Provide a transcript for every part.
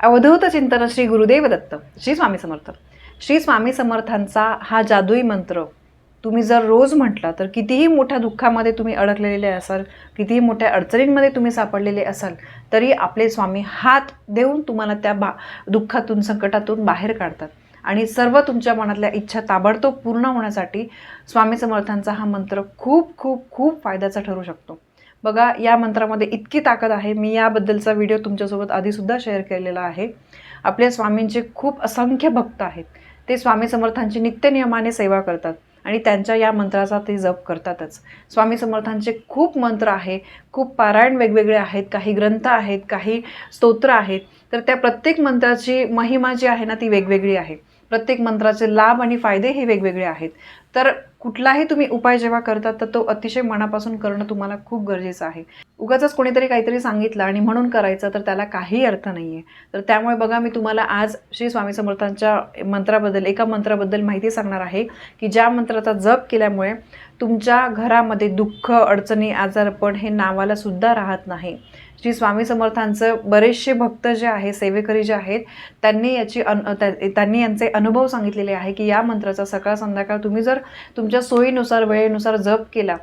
अवधूत चिंतन श्री गुरुदेव दत्त श्री स्वामी समर्थ. श्री स्वामी समर्थांचा हा जादुई मंत्र तुम्ही जर रोज म्हटला तर कितीही मोठ्या दुःखामध्ये तुम्ही अडकलेले असाल कितीही मोठ्या अडचणींमध्ये तुम्ही सापडलेले असाल तरी आपले स्वामी हात देऊन तुम्हाला त्या बा दुःखातून संकटातून बाहेर काढतात. आणि सर्व तुमच्या मनातल्या इच्छा ताबडतोब पूर्ण होण्यासाठी स्वामी समर्थांचा हा मंत्र खूप खूप खूप फायद्याचा ठरू शकतो. बघा या मंत्रामध्ये इतकी ताकद आहे. मी याबद्दलचा व्हिडिओ तुमच्यासोबत आधीसुद्धा शेअर केलेला आहे. आपल्या स्वामींचे खूप असंख्य भक्त आहेत. ते स्वामी समर्थांची नित्यनियमाने सेवा करतात आणि त्यांच्या या मंत्राचा ते जप करतातच. स्वामी समर्थांचे खूप मंत्र आहे खूप पारायण वेगवेगळे आहेत काही ग्रंथ आहेत काही स्तोत्र आहेत. तर त्या प्रत्येक मंत्राची महिमा जी आहे ना ती वेगवेगळी आहे. प्रत्येक मंत्राचे लाभ आणि फायदे हे वेगवेगळे आहेत. तर कुठलाही तुम्ही उपाय जेव्हा करतात तर तो अतिशय मनापासून करणं तुम्हाला खूप गरजेचं आहे. उगाच कोणीतरी काहीतरी सांगितलं आणि म्हणून करायचं तर त्याला काही अर्थ नाही आहे तर त्यामुळे बघा मी तुम्हाला आज श्री स्वामी समर्थांच्या मंत्राबद्दल एका मंत्राबद्दल माहिती सांगणार आहे की ज्या मंत्राचा जप केल्यामुळे तुमच्या घरामध्ये दुःख अडचणी आजारपण हे नावाला सुद्धा राहत नाही. श्री स्वामी समर्थांचं बरेचसे भक्त जे आहे सेवेकरी जे आहेत त्यांनी याची अन त्या- त्यांनी यांचे अनुभव सांगितलेले आहे की या मंत्राचा सकाळ संध्याकाळ तुम्ही जर तुमच्या सोयीनुसार वेळेनुसार जप केला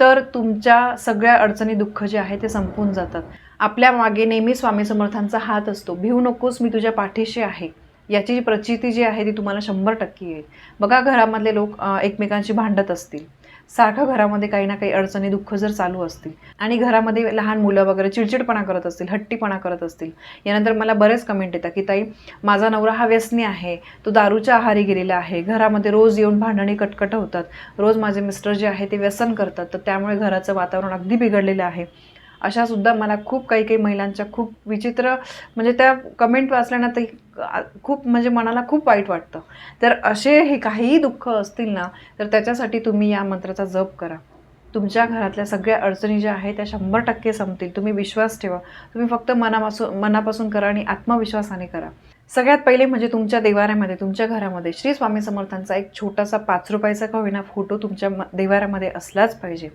तर तुमच्या सगळ्या अडचणी दुःख जे आहे ते संपून जातात. आपल्या मागे नेहमी स्वामी समर्थांचा हात असतो. भिवू नकोस मी तुझ्या पाठीशी आहे. याची जी प्रचिती जी आहे ती तुम्हाला शंभर टक्के येईल. बघा घरामधले लोक एकमेकांशी भांडत असतील. सारखं घरामध्ये काही ना काही अडचणी दुःख जर चालू असतील आणि घरामध्ये लहान मुलं वगैरे चिडचिडपणा करत असतील हट्टीपणा करत असतील यानंतर मला बरेच कमेंट येतात की ताई माझा नवरा हा व्यसनी आहे तो दारूच्या आहारी गेलेला आहे घरामध्ये रोज येऊन भांडणी कटकट होतात रोज माझे मिस्टर जे आहे ते व्यसन करतात तर त्यामुळे घराचं वातावरण अगदी बिघडलेलं आहे अशा सुद्धा मला खूप काही काही महिलांच्या खूप विचित्र म्हणजे त्या कमेंट वाचल्यानंतर खूप म्हणजे मनाला खूप वाईट वाटतं. तर असे हे काहीही दुःख असतील ना तर त्याच्यासाठी तुम्ही या मंत्राचा जप करा. तुमच्या घरातल्या सगळ्या अडचणी ज्या आहेत त्या शंभर टक्के संपतील. तुम्ही विश्वास ठेवा. तुम्ही फक्त मनापासून मनापासून करा आणि आत्मविश्वासाने करा. सगळ्यात पहिले म्हणजे तुमच्या देवाऱ्यामध्ये तुमच्या घरामध्ये श्री स्वामी समर्थांचा एक छोटासा पाच रुपयाचा का होईना फोटो तुमच्या म- देवाऱ्यामध्ये असलाच पाहिजे.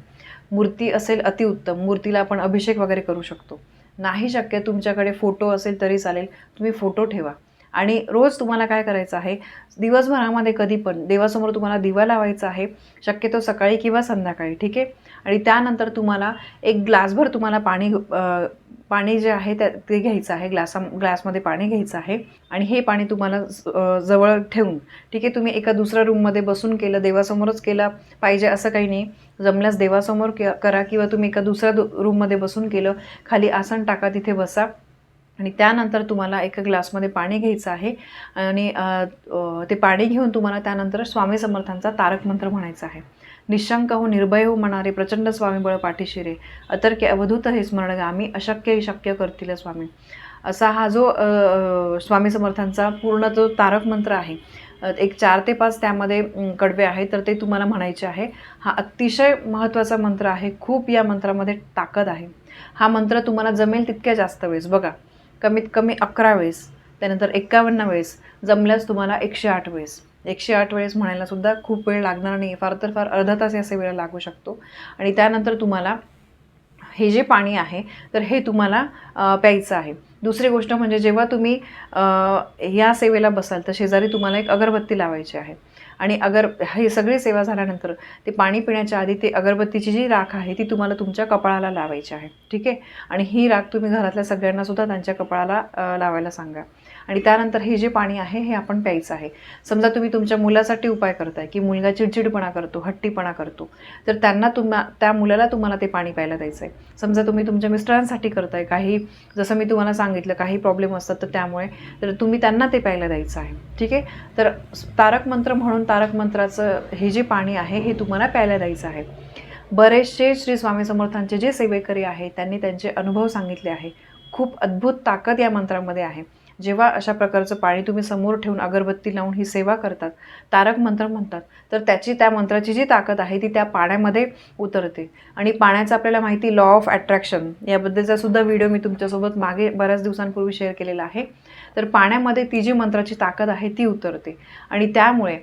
मूर्ती असेल अतिउत्तम. मूर्तीला आपण अभिषेक वगैरे करू शकतो. नाही शक्य तुमच्याकडे फोटो असेल तरी चालेल. तुम्ही फोटो ठेवा. आणि रोज तुम्हाला काय करायचं आहे दिवसभरामध्ये कधी पण देवासमोर तुम्हाला दिवा लावायचा आहे शक्यतो सकाळी किंवा संध्याकाळी ठीक आहे? आणि त्यानंतर तुम्हाला एक ग्लासभर तुम्हाला पाणी पाणी जे आहे त्या ते घ्यायचं आहे ग्लासा ग्लासमध्ये पाणी घ्यायचं आहे आणि हे पाणी तुम्हाला जवळ ठेवून ठीक आहे तुम्ही एका दुसऱ्या रूममध्ये बसून केलं देवासमोरच केलं पाहिजे असं काही नाही. जमल्यास देवासमोर करा किंवा तुम्ही एका दुसऱ्या दु रूममध्ये बसून केलं खाली आसन टाका तिथे बसा. आणि त्यानंतर तुम्हाला एका ग्लासमध्ये पाणी घ्यायचं आहे. आणि ते पाणी घेऊन तुम्हाला त्यानंतर स्वामी समर्थांचा तारक मंत्र म्हणायचा आहे. निशंक हो निर्भय हो म्हणारे प्रचंड स्वामी बळ अतर के अतर्क्य अवधूत हे स्मरण आम्ही अशक्य शक्य करतील स्वामी. असा हा जो स्वामी समर्थांचा पूर्ण जो तारक मंत्र आहे एक चार ते पाच त्यामध्ये कडवे आहेत तर ते तुम्हाला म्हणायचे आहे. हा अतिशय महत्त्वाचा मंत्र आहे. खूप या मंत्रामध्ये ताकद आहे. हा मंत्र तुम्हाला जमेल तितक्या जास्त वेळेस. बघा कमीत कमी अकरा वेळेस त्यानंतर एक्कावन्न वेळेस जमल्यास तुम्हाला एकशे आठ वेळेस. एकशे आठ वेळेस म्हणायलासुद्धा खूप वेळ लागणार नाही फार तर फार अर्धा तास या वेळ लागू शकतो. आणि त्यानंतर तुम्हाला हे जे पाणी आहे तर हे तुम्हाला प्यायचं आहे. दुसरी गोष्ट म्हणजे जेव्हा तुम्ही या सेवेला बसाल तर शेजारी तुम्हाला एक अगरबत्ती लावायची आहे. आणि अगर ही सगळी सेवा झाल्यानंतर ते पाणी पिण्याच्या आधी ते अगरबत्तीची जी राख आहे ती तुम्हाला तुमच्या कपाळाला लावायची आहे. ठीक आहे? आणि ही राख तुम्ही घरातल्या सगळ्यांना सुद्धा त्यांच्या कपाळाला लावायला सांगा. आणि त्यानंतर हे जे पाणी आहे हे आपण प्यायचं आहे. समजा तुम्ही तुमच्या मुलासाठी उपाय करताय की मुलगा चिडचिडपणा करतो हट्टीपणा करतो तर त्यांना तुम्हा त्या मुलाला तुम्हाला ते पाणी प्यायला द्यायचं आहे समजा तुम्ही तुमच्या मिस्टरांसाठी करताय काही जसं मी तुम्हाला सांगितलं काही प्रॉब्लेम असतात तर त्यामुळे तर तुम्ही त्यांना ते प्यायला द्यायचं आहे. ठीक आहे? तर तारक मंत्र म्हणून तारक मंत्राचं हे जे पाणी आहे हे तुम्हाला प्यायला द्यायचं आहे. बरेचसे श्री स्वामी समर्थांचे जे सेवेकरी आहेत त्यांनी त्यांचे अनुभव सांगितले आहे. खूप अद्भुत ताकद या मंत्रामध्ये आहे. जेव्हा अशा प्रकारचं पाणी तुम्ही समोर ठेवून अगरबत्ती लावून ही सेवा करतात तारक मंत्र म्हणतात तर त्याची त्या मंत्राची जी ताकद आहे ती त्या पाण्यामध्ये उतरते. आणि पाण्याचं आपल्याला माहिती लॉ ऑफ अट्रॅक्शन याबद्दलचा सुद्धा व्हिडिओ मी तुमच्यासोबत मागे बऱ्याच दिवसांपूर्वी शेअर केलेला आहे. तर पाण्यामध्ये ती जी मंत्राची ताकद आहे ती उतरते. आणि त्यामुळे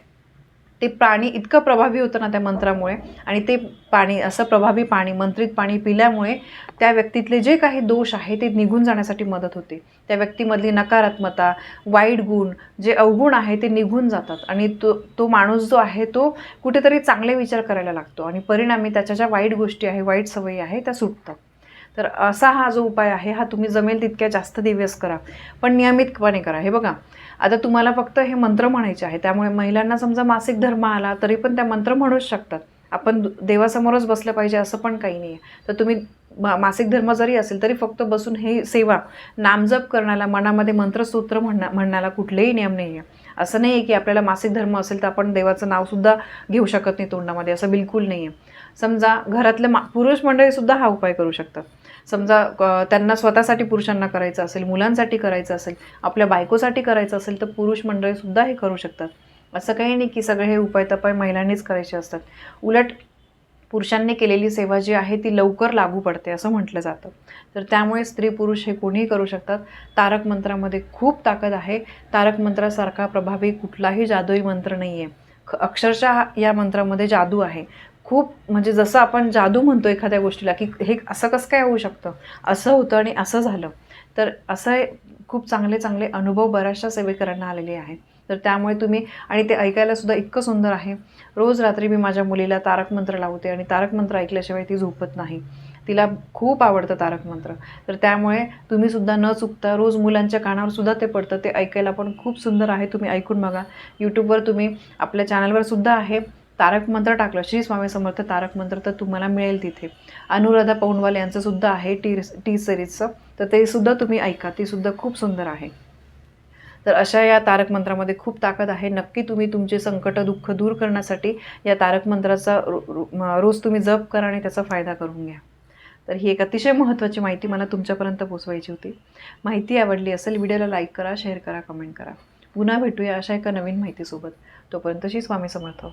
ते पाणी इतकं प्रभावी होतं ना त्या मंत्रामुळे आणि ते पाणी असं प्रभावी पाणी मंत्रित पाणी पिल्यामुळे त्या व्यक्तीतले जे काही दोष आहे ते निघून जाण्यासाठी मदत होते. त्या व्यक्तीमधली नकारात्मकता वाईट गुण जे अवगुण आहे ते निघून जातात आणि तो तो माणूस जो आहे तो कुठेतरी चांगले विचार करायला लागतो आणि परिणामी त्याच्या ज्या वाईट गोष्टी आहे वाईट सवयी आहे त्या सुटतात. तर असा हा जो उपाय आहे हा तुम्ही जमेल तितक्या जास्त दिवस करा पण नियमितपणे करा. हे बघा आता तुम्हाला फक्त हे मंत्र म्हणायचे आहे. त्यामुळे महिलांना समजा मासिक धर्म आला तरी पण त्या मंत्र म्हणूच शकतात. आपण दु- देवासमोरच बसलं पाहिजे असं पण काही नाही आहे तर तुम्ही मा- मासिक धर्म जरी असेल तरी फक्त बसून हे सेवा नामजप करण्याला मनामध्ये मंत्रसूत्र म्हणण्या म्हणण्याला कुठलेही नियम नाही आहे असं नाही आहे की आपल्याला मासिक धर्म असेल तर आपण देवाचं नावसुद्धा घेऊ शकत नाही तोंडामध्ये. असं बिलकुल नाही आहे समजा घरातले मा पुरुष मंडळीसुद्धा हा उपाय करू शकतात. समजा त्यांना स्वतःसाठी पुरुषांना करायचं असेल मुलांसाठी करायचं असेल आपल्या बायकोसाठी करायचं असेल तर पुरुष मंडळीसुद्धा हे करू शकतात. असं काही नाही की सगळे हे उपाय तपाय महिलांनीच करायचे असतात. उलट पुरुषांनी केलेली सेवा जी आहे ती लवकर लागू पडते असं म्हटलं जातं. तर त्यामुळे स्त्री पुरुष हे कोणीही करू शकतात. तारक मंत्रामध्ये खूप ताकद आहे. तारक मंत्रासारखा प्रभावी कुठलाही जादुई मंत्र नाही आहे ख- अक्षरशः या मंत्रामध्ये जादू आहे. खूप म्हणजे जसं आपण जादू म्हणतो एखाद्या गोष्टीला की हे असं कसं काय होऊ शकतं? असं होतं आणि असं झालं. तर असं खूप चांगले चांगले अनुभव बऱ्याचशा सेवेकरांना आलेले आहेत. तर त्यामुळे तुम्ही आणि ते ऐकायला सुद्धा इतकं सुंदर आहे. रोज रात्री मी माझ्या मुलीला तारक मंत्र लावते आणि तारक मंत्र ऐकल्याशिवाय ती झोपत नाही. तिला खूप आवडतं तारक मंत्र. तर त्यामुळे तुम्ही सुद्धा न चुकता रोज मुलांच्या कानावर सुद्धा ते पडतं. ते ऐकायला पण खूप सुंदर आहे. तुम्ही ऐकून बघा. यूट्यूबवर तुम्ही आपल्या चॅनलवर सुद्धा आहे. तारक मंत्र टाकलं. श्री स्वामी समर्थ तारक मंत्र तर तुम्हाला मिळेल तिथे. अनुराधा पौंडवाल यांचं सुद्धा आहे टी टी सिरीजचं. तर ते सुद्धा तुम्ही ऐका. ती सुद्धा खूप सुंदर आहे. तर अशा या तारक मंत्रामध्ये खूप ताकद आहे. नक्की तुम्ही तुमचे संकट दुःख दूर करण्यासाठी या तारक मंत्राचा रो- रो- म- रोज तुम्ही जप करा आणि त्याचा फायदा करून घ्या. तर ही एक अतिशय महत्त्वाची माहिती मला तुमच्यापर्यंत पोचवायची होती. माहिती आवडली असेल व्हिडिओला लाईक करा शेअर करा कमेंट करा. पुन्हा भेटूया अशा एका नवीन माहितीसोबत. तोपर्यंत श्री स्वामी समर्थ.